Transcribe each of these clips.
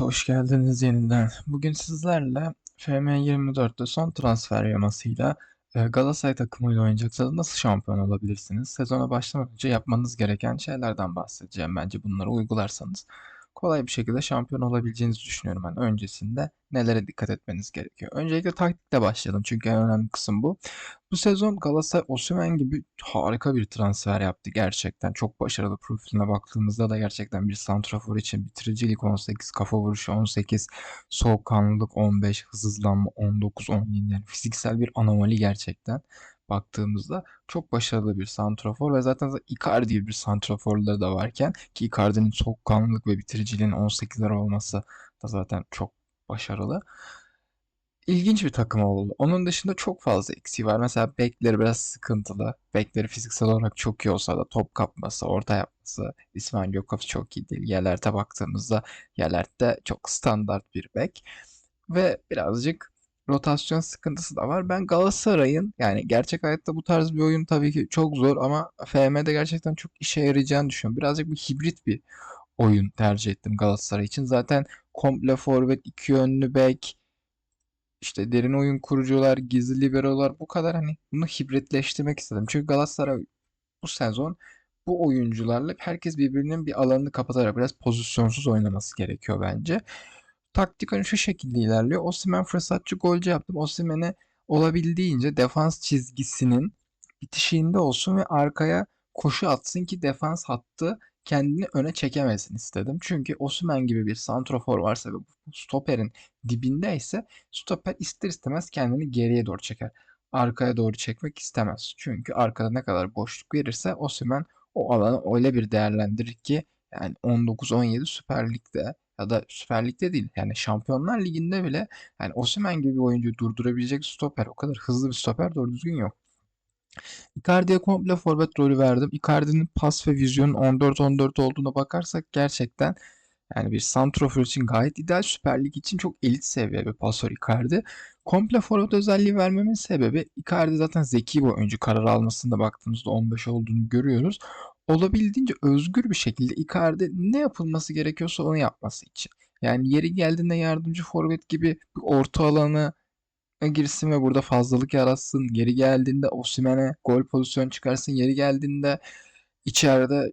Evet, hoş geldiniz yeniden. Bugün sizlerle FM24'te son transfer yamasıyla e, Galatasaray takımıyla oynayacaksanız nasıl şampiyon olabilirsiniz? Sezona başlamadan önce yapmanız gereken şeylerden bahsedeceğim. Bence bunları uygularsanız kolay bir şekilde şampiyon olabileceğinizi düşünüyorum ben. Öncesinde nelere dikkat etmeniz gerekiyor? Öncelikle taktikle başlayalım çünkü en önemli kısım bu. Bu sezon Galatasaray Osimhen gibi harika bir transfer yaptı gerçekten. Çok başarılı profiline baktığımızda da gerçekten bir santrafor için bitiricilik 18, kafa vuruşu 18, soğukkanlılık 15, hızlanma 19, 17 yani fiziksel bir anomali gerçekten baktığımızda çok başarılı bir santrafor ve zaten Icardi gibi bir santraforları da varken ki Icardi'nin soğukkanlılık ve bitiriciliğin 18'ler olması da zaten çok başarılı. İlginç bir takım oldu. Onun dışında çok fazla eksiği var. Mesela bekleri biraz sıkıntılı. Bekleri fiziksel olarak çok iyi olsa da top kapması, orta yapması İsmail Gökov çok iyi değil. Yelert'e baktığımızda Yelert de çok standart bir bek. Ve birazcık rotasyon sıkıntısı da var. Ben Galatasaray'ın yani gerçek hayatta bu tarz bir oyun tabii ki çok zor ama FM'de gerçekten çok işe yarayacağını düşünüyorum. Birazcık bir hibrit bir oyun tercih ettim Galatasaray için. Zaten komple forvet, iki yönlü bek, işte derin oyun kurucular, gizli liberolar bu kadar hani bunu hibritleştirmek istedim. Çünkü Galatasaray bu sezon bu oyuncularla herkes birbirinin bir alanını kapatarak biraz pozisyonsuz oynaması gerekiyor bence. Taktik hani şu şekilde ilerliyor. Osimhen fırsatçı golcü yaptım. Osimhen'e olabildiğince defans çizgisinin bitişiğinde olsun ve arkaya koşu atsın ki defans hattı kendini öne çekemesin istedim. Çünkü Osimhen gibi bir santrofor varsa ve stoperin dibindeyse stoper ister istemez kendini geriye doğru çeker. Arkaya doğru çekmek istemez. Çünkü arkada ne kadar boşluk verirse Osimhen o alanı öyle bir değerlendirir ki yani 19-17 Süper Lig'de ya da Süper Lig'de değil yani Şampiyonlar Ligi'nde bile yani Osimhen gibi bir oyuncuyu durdurabilecek stoper o kadar hızlı bir stoper doğru düzgün yok. Icardi'ye komple forvet rolü verdim. Icardi'nin pas ve vizyonun 14-14 olduğuna bakarsak gerçekten yani bir santrofor için gayet ideal. Süper Lig için çok elit seviye bir pasör Icardi. Komple forvet özelliği vermemin sebebi Icardi zaten zeki bir oyuncu. Karar almasında baktığımızda 15 olduğunu görüyoruz. Olabildiğince özgür bir şekilde Icardi ne yapılması gerekiyorsa onu yapması için. Yani yeri geldiğinde yardımcı forvet gibi bir orta alanı girsin ve burada fazlalık yaratsın. Geri geldiğinde Osimhen'e gol pozisyon çıkarsın. Yeri geldiğinde içeride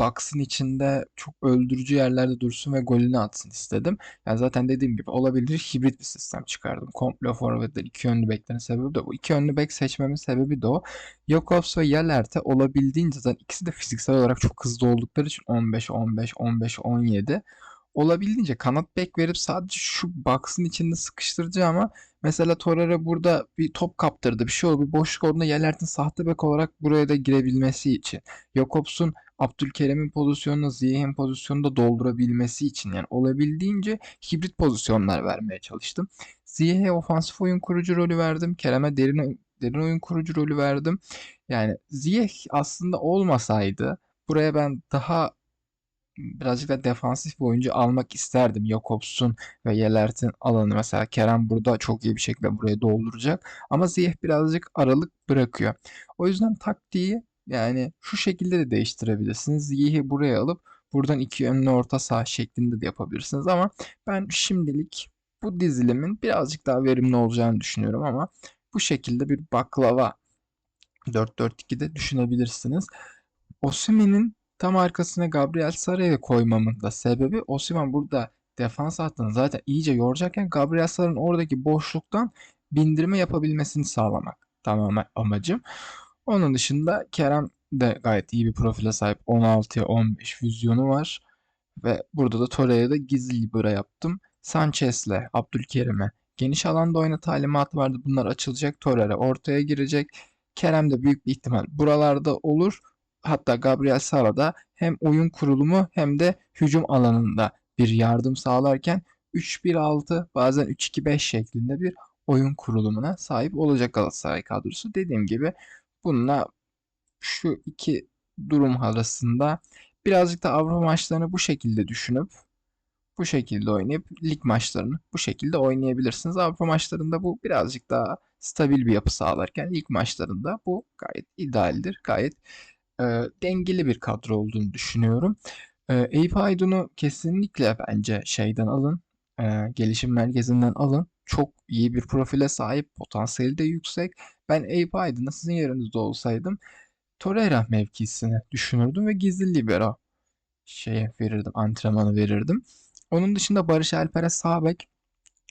box'ın içinde çok öldürücü yerlerde dursun ve golünü atsın istedim. Yani zaten dediğim gibi olabilir hibrit bir sistem çıkardım. Komple forvetler iki yönlü beklerin sebebi de bu. İki yönlü bek seçmemin sebebi de o. Jakobs ve Yelert'e olabildiğince zaten ikisi de fiziksel olarak çok hızlı oldukları için 15 15 15 17 olabildiğince kanat bek verip sadece şu box'ın içinde sıkıştıracağım ama mesela Torreira burada bir top kaptırdı. Bir şey oldu. Bir boşluk olduğunda Yelert'in sahte bek olarak buraya da girebilmesi için. Jakobs'un Abdülkerim'in pozisyonunu Ziyeh'in pozisyonunu da doldurabilmesi için yani olabildiğince hibrit pozisyonlar vermeye çalıştım. Ziyeh'e ofansif oyun kurucu rolü verdim. Kerem'e derin, derin oyun kurucu rolü verdim. Yani Ziyeh aslında olmasaydı buraya ben daha birazcık da defansif bir oyuncu almak isterdim. Jakobs'un ve Yelert'in alanı mesela Kerem burada çok iyi bir şekilde buraya dolduracak. Ama Ziyeh birazcık aralık bırakıyor. O yüzden taktiği yani şu şekilde de değiştirebilirsiniz. Ziyeh'i buraya alıp buradan iki yönlü orta saha şeklinde de yapabilirsiniz. Ama ben şimdilik bu dizilimin birazcık daha verimli olacağını düşünüyorum ama bu şekilde bir baklava 4-4-2'de düşünebilirsiniz. Osimhen'in Tam arkasına Gabriel Sara'yı koymamın da sebebi Osimhen burada defans hattını zaten iyice yoracakken Gabriel Sara'nın oradaki boşluktan bindirme yapabilmesini sağlamak tamamen amacım. Onun dışında Kerem de gayet iyi bir profile sahip. 16'ya 15 vizyonu var. Ve burada da Torreira'da gizli libero yaptım. Sanchez'le Abdülkerim'e geniş alanda oyna talimatı vardı. Bunlar açılacak. Torreira ortaya girecek. Kerem de büyük bir ihtimal buralarda olur hatta Gabriel Sara da hem oyun kurulumu hem de hücum alanında bir yardım sağlarken 3-1-6 bazen 3-2-5 şeklinde bir oyun kurulumuna sahip olacak Galatasaray kadrosu. Dediğim gibi bununla şu iki durum arasında birazcık da Avrupa maçlarını bu şekilde düşünüp bu şekilde oynayıp lig maçlarını bu şekilde oynayabilirsiniz. Avrupa maçlarında bu birazcık daha stabil bir yapı sağlarken lig maçlarında bu gayet idealdir. Gayet e, dengeli bir kadro olduğunu düşünüyorum. Ee, Eyüp Aydın'ı kesinlikle bence şeyden alın. e, gelişim merkezinden alın. Çok iyi bir profile sahip. Potansiyeli de yüksek. Ben Eyüp Aydın'ı sizin yerinizde olsaydım Torreira mevkisini düşünürdüm ve gizli libero şeye verirdim. Antrenmanı verirdim. Onun dışında Barış Alper'e sağ bek,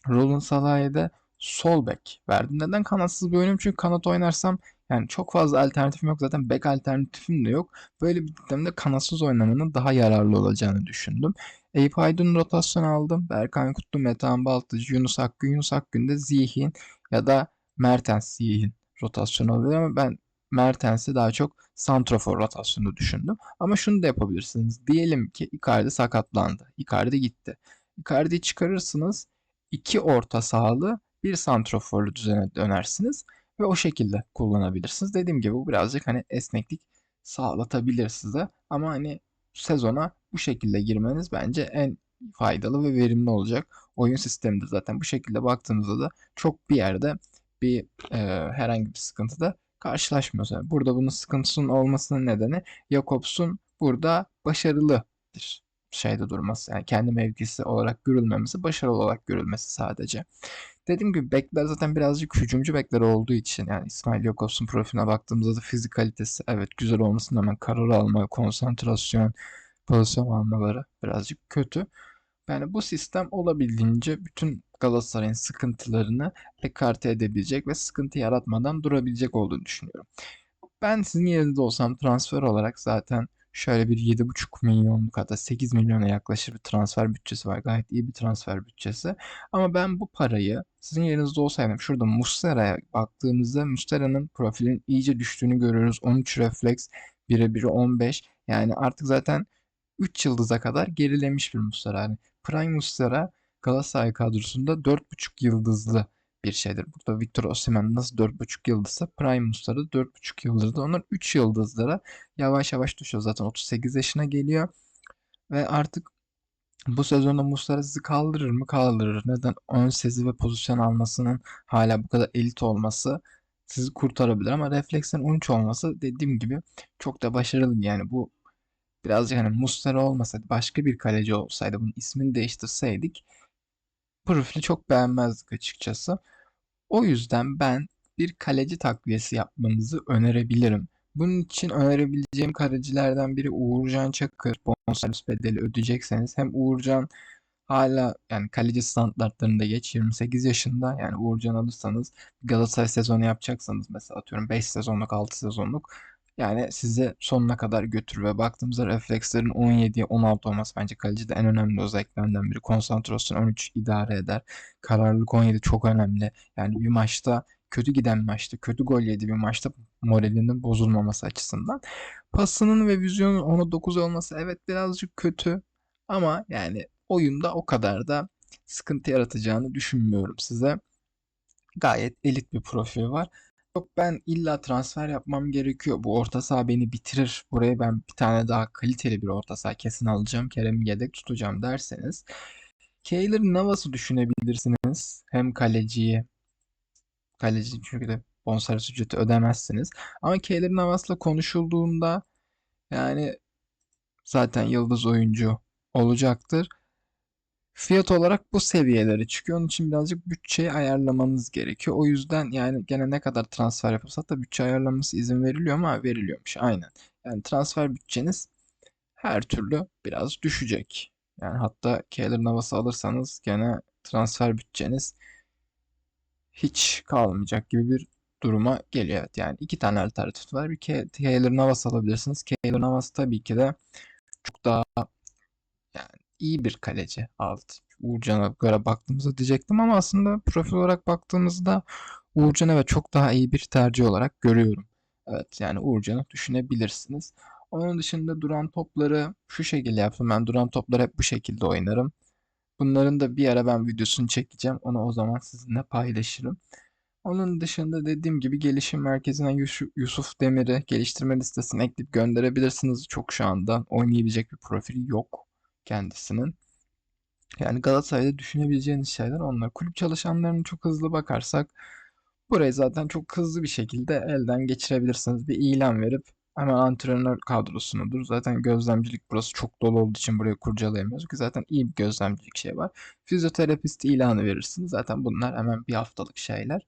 Roland Salah'a da sol bek verdim. Neden kanatsız bir oyunum? Çünkü kanat oynarsam yani çok fazla alternatifim yok. Zaten bek alternatifim de yok. Böyle bir dönemde kanatsız oynamanın daha yararlı olacağını düşündüm. Eyüp Aydın rotasyon aldım. Berkan Kutlu, Metehan Baltıcı, Yunus Akgün, Yunus Akgün Zihin ya da Mertens Zihin rotasyonu olabilir ama ben Mertens'i daha çok santrafor rotasyonu düşündüm. Ama şunu da yapabilirsiniz. Diyelim ki Icardi sakatlandı. Icardi gitti. Icardi'yi çıkarırsınız. iki orta sahalı bir santraforlu düzene dönersiniz ve o şekilde kullanabilirsiniz. Dediğim gibi bu birazcık hani esneklik sağlatabilir size ama hani sezona bu şekilde girmeniz bence en faydalı ve verimli olacak. Oyun sistemi de zaten bu şekilde baktığımızda da çok bir yerde bir e, herhangi bir sıkıntı da karşılaşmıyoruz. Yani burada bunun sıkıntısının olmasının nedeni Jakobs'un burada başarılı bir şeyde durması. Yani kendi mevkisi olarak görülmemesi, başarılı olarak görülmesi sadece. Dediğim gibi bekler zaten birazcık hücumcu bekler olduğu için yani İsmail Jakobs'un profiline baktığımızda da fizikalitesi evet güzel olmasına rağmen karar alma, konsantrasyon, pozisyon almaları birazcık kötü. Yani bu sistem olabildiğince bütün Galatasaray'ın sıkıntılarını ekarte edebilecek ve sıkıntı yaratmadan durabilecek olduğunu düşünüyorum. Ben sizin yerinizde olsam transfer olarak zaten şöyle bir 7,5 milyonluk hatta 8 milyona yaklaşır bir transfer bütçesi var. Gayet iyi bir transfer bütçesi. Ama ben bu parayı sizin yerinizde olsaydım şurada Muslera'ya baktığımızda Muslera'nın profilinin iyice düştüğünü görüyoruz. 13 refleks, 1'e 1'e 15. Yani artık zaten 3 yıldıza kadar gerilemiş bir Muslera. Yani Prime Muslera Galatasaray kadrosunda 4,5 yıldızlı bir şeydir. Burada Victor Osimhen nasıl 4,5 yıldızsa Prime Muslera 4,5 yıldızda. Onlar 3 yıldızlara yavaş yavaş düşüyor. Zaten 38 yaşına geliyor. Ve artık bu sezonda Muslera sizi kaldırır mı? Kaldırır. Neden? Ön sezi ve pozisyon almasının hala bu kadar elit olması sizi kurtarabilir ama refleksin 13 olması dediğim gibi çok da başarılı yani bu birazcık hani Muslera olmasaydı başka bir kaleci olsaydı bunun ismini değiştirseydik profili çok beğenmezdik açıkçası. O yüzden ben bir kaleci takviyesi yapmanızı önerebilirim. Bunun için önerebileceğim kalecilerden biri Uğurcan Çakır. Bonservis bedeli ödeyecekseniz hem Uğurcan hala yani kaleci standartlarında geç 28 yaşında yani Uğurcan alırsanız Galatasaray sezonu yapacaksanız mesela atıyorum 5 sezonluk 6 sezonluk yani sizi sonuna kadar götür ve baktığımızda reflekslerin 17'ye 16 olması bence kalecide en önemli özelliklerinden biri. Konsantrasyon 13 idare eder. Kararlılık 17 çok önemli. Yani bir maçta kötü giden maçta, kötü gol yedi bir maçta moralinin bozulmaması açısından. Pasının ve vizyonun 10'a 9 olması evet birazcık kötü ama yani oyunda o kadar da sıkıntı yaratacağını düşünmüyorum size. Gayet elit bir profil var. Yok ben illa transfer yapmam gerekiyor. Bu orta saha beni bitirir. Buraya ben bir tane daha kaliteli bir orta saha kesin alacağım. Kerem'i yedek tutacağım derseniz. Keylor Navas'ı düşünebilirsiniz. Hem kaleciyi kaleci çünkü de bonservis ücreti ödemezsiniz. Ama Keylor Navas'la konuşulduğunda yani zaten yıldız oyuncu olacaktır. Fiyat olarak bu seviyelere çıkıyor. Onun için birazcık bütçeyi ayarlamanız gerekiyor. O yüzden yani gene ne kadar transfer yapılsa da bütçe ayarlanması izin veriliyor ama veriliyormuş. Aynen. Yani transfer bütçeniz her türlü biraz düşecek. Yani hatta Keylor Navas'ı alırsanız gene transfer bütçeniz hiç kalmayacak gibi bir duruma geliyor. Evet, yani iki tane alternatif var. Bir Keylor Navas alabilirsiniz. Keylor Navas tabii ki de çok daha yani iyi bir kaleci aldı. Uğurcan'a göre baktığımızda diyecektim ama aslında profil olarak baktığımızda Uğurcan evet çok daha iyi bir tercih olarak görüyorum. Evet yani Uğurcan'ı düşünebilirsiniz. Onun dışında duran topları şu şekilde yaptım. Ben duran topları hep bu şekilde oynarım. Bunların da bir ara ben videosunu çekeceğim. Onu o zaman sizinle paylaşırım. Onun dışında dediğim gibi gelişim merkezine Yusuf Demir'i geliştirme listesine ekleyip gönderebilirsiniz. Çok şu anda oynayabilecek bir profil yok kendisinin. Yani Galatasaray'da düşünebileceğiniz şeyler onlar. Kulüp çalışanlarını çok hızlı bakarsak burayı zaten çok hızlı bir şekilde elden geçirebilirsiniz. Bir ilan verip hemen antrenör kadrosunudur. Zaten gözlemcilik burası çok dolu olduğu için burayı kurcalayamıyoruz ki zaten iyi bir gözlemcilik şey var. Fizyoterapist ilanı verirsiniz. Zaten bunlar hemen bir haftalık şeyler.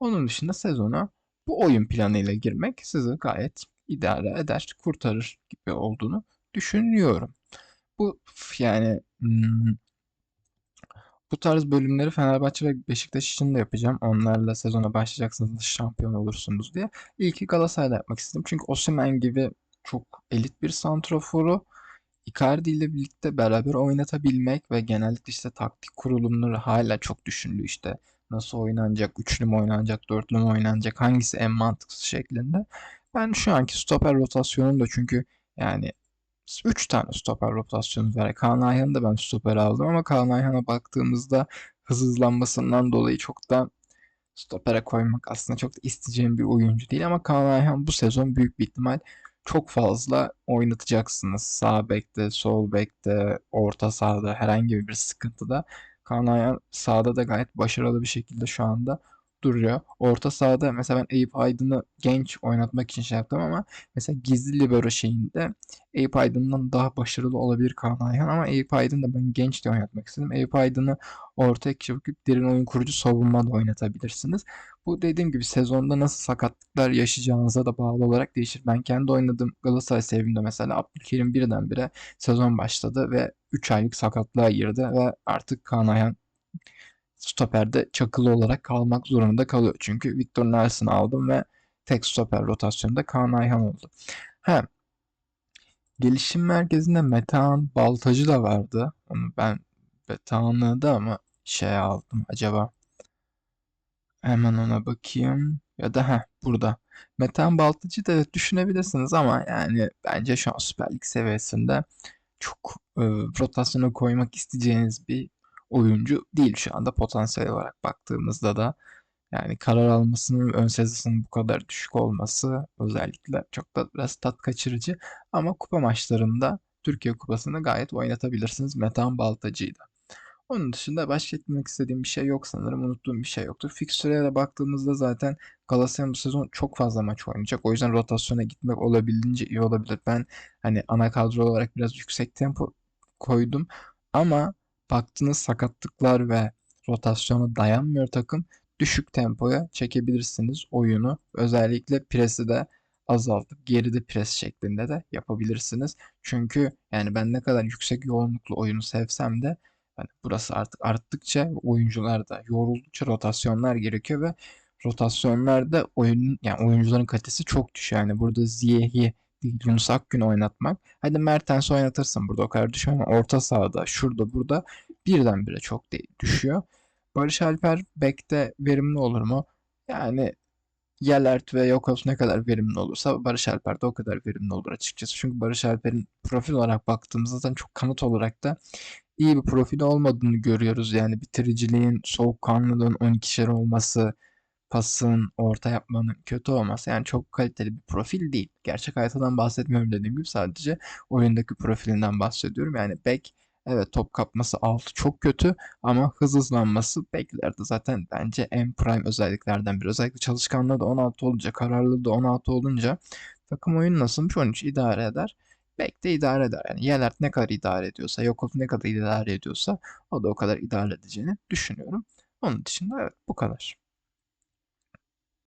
Onun dışında sezona bu oyun planıyla girmek sizi gayet idare eder, kurtarır gibi olduğunu düşünüyorum. Bu yani hmm, bu tarz bölümleri Fenerbahçe ve Beşiktaş için de yapacağım. Onlarla sezona başlayacaksınız şampiyon olursunuz diye. İlki Galatasaray'da yapmak istedim. Çünkü Osimhen gibi çok elit bir santraforu Icardi ile birlikte beraber oynatabilmek ve genellikle işte taktik kurulumları hala çok düşünülüyor işte. Nasıl oynanacak, üçlü mü oynanacak, dörtlü mü oynanacak, hangisi en mantıksız şeklinde. Ben şu anki stoper rotasyonum da çünkü yani 3 tane stoper rotasyonu var. Kaan Ayhan'ı da ben stoper aldım ama Kaan Ayhan'a baktığımızda hız hızlanmasından dolayı çok da stopere koymak aslında çok da isteyeceğim bir oyuncu değil ama Kaan Ayhan bu sezon büyük bir ihtimal çok fazla oynatacaksınız. Sağ bekte, sol bekte, orta sahada herhangi bir sıkıntıda. Kaan Ayhan sağda da gayet başarılı bir şekilde şu anda duruyor. Orta sahada mesela ben Eyüp Aydın'ı genç oynatmak için şey yaptım ama mesela gizli libero şeyinde Eyüp Aydın'dan daha başarılı olabilir Kaan Ayhan ama Eyüp Aydın da ben genç de oynatmak istedim. Eyüp Aydın'ı ortaya çıkıp derin oyun kurucu savunma da oynatabilirsiniz. Bu dediğim gibi sezonda nasıl sakatlıklar yaşayacağınıza da bağlı olarak değişir. Ben kendi oynadığım Galatasaray sevimde mesela Abdülkerim birdenbire sezon başladı ve 3 aylık sakatlığa girdi ve artık Kaan Ayhan stoperde çakılı olarak kalmak zorunda kalıyor. Çünkü Victor Nelson aldım ve tek stoper rotasyonunda Kaan Ayhan oldu. He, gelişim merkezinde Metehan Baltacı da vardı. Onu ben Metehan'ı da ama şey aldım acaba. Hemen ona bakayım. Ya da ha burada. Metehan Baltacı da düşünebilirsiniz ama yani bence şu an Süper Lig seviyesinde çok e, rotasyona koymak isteyeceğiniz bir oyuncu değil şu anda potansiyel olarak baktığımızda da yani karar almasının ön sezesinin bu kadar düşük olması özellikle çok da biraz tat kaçırıcı ama kupa maçlarında Türkiye Kupası'nı gayet oynatabilirsiniz Metehan Baltacı'yı. Onun dışında başka eklemek istediğim bir şey yok sanırım. Unuttuğum bir şey yoktur. Fikstür'e de baktığımızda zaten Galatasaray bu sezon çok fazla maç oynayacak. O yüzden rotasyona gitmek olabildiğince iyi olabilir. Ben hani ana kadro olarak biraz yüksek tempo koydum. Ama baktığınız sakatlıklar ve rotasyona dayanmıyor takım. Düşük tempoya çekebilirsiniz oyunu. Özellikle presi de azaltıp geride pres şeklinde de yapabilirsiniz. Çünkü yani ben ne kadar yüksek yoğunluklu oyunu sevsem de yani burası artık arttıkça oyuncular da yoruldukça rotasyonlar gerekiyor ve rotasyonlarda oyun yani oyuncuların kalitesi çok düşüyor. Yani burada Ziyeh'i Yunus Akgün oynatmak. Hadi Mertens oynatırsın burada o kadar düşüyor ama orta sahada şurada burada birdenbire çok değil, düşüyor. Barış Alper bekte verimli olur mu? Yani Yelert ve Yokos ne kadar verimli olursa Barış Alper de o kadar verimli olur açıkçası. Çünkü Barış Alper'in profil olarak baktığımızda zaten çok kanıt olarak da iyi bir profil olmadığını görüyoruz. Yani bitiriciliğin, soğukkanlılığın 12'şer olması, pasın, orta yapmanın kötü olması yani çok kaliteli bir profil değil. Gerçek hayatından bahsetmiyorum dediğim gibi sadece oyundaki profilinden bahsediyorum. Yani Beck evet top kapması altı çok kötü ama hız hızlanması Beck'lerde zaten bence en prime özelliklerden biri. Özellikle çalışkanlığı da 16 olunca, kararlılığı da 16 olunca takım oyunu nasılmış 13 idare eder. Beck de idare eder. Yani Yelert ne kadar idare ediyorsa, Yokov ne kadar idare ediyorsa o da o kadar idare edeceğini düşünüyorum. Onun dışında evet bu kadar.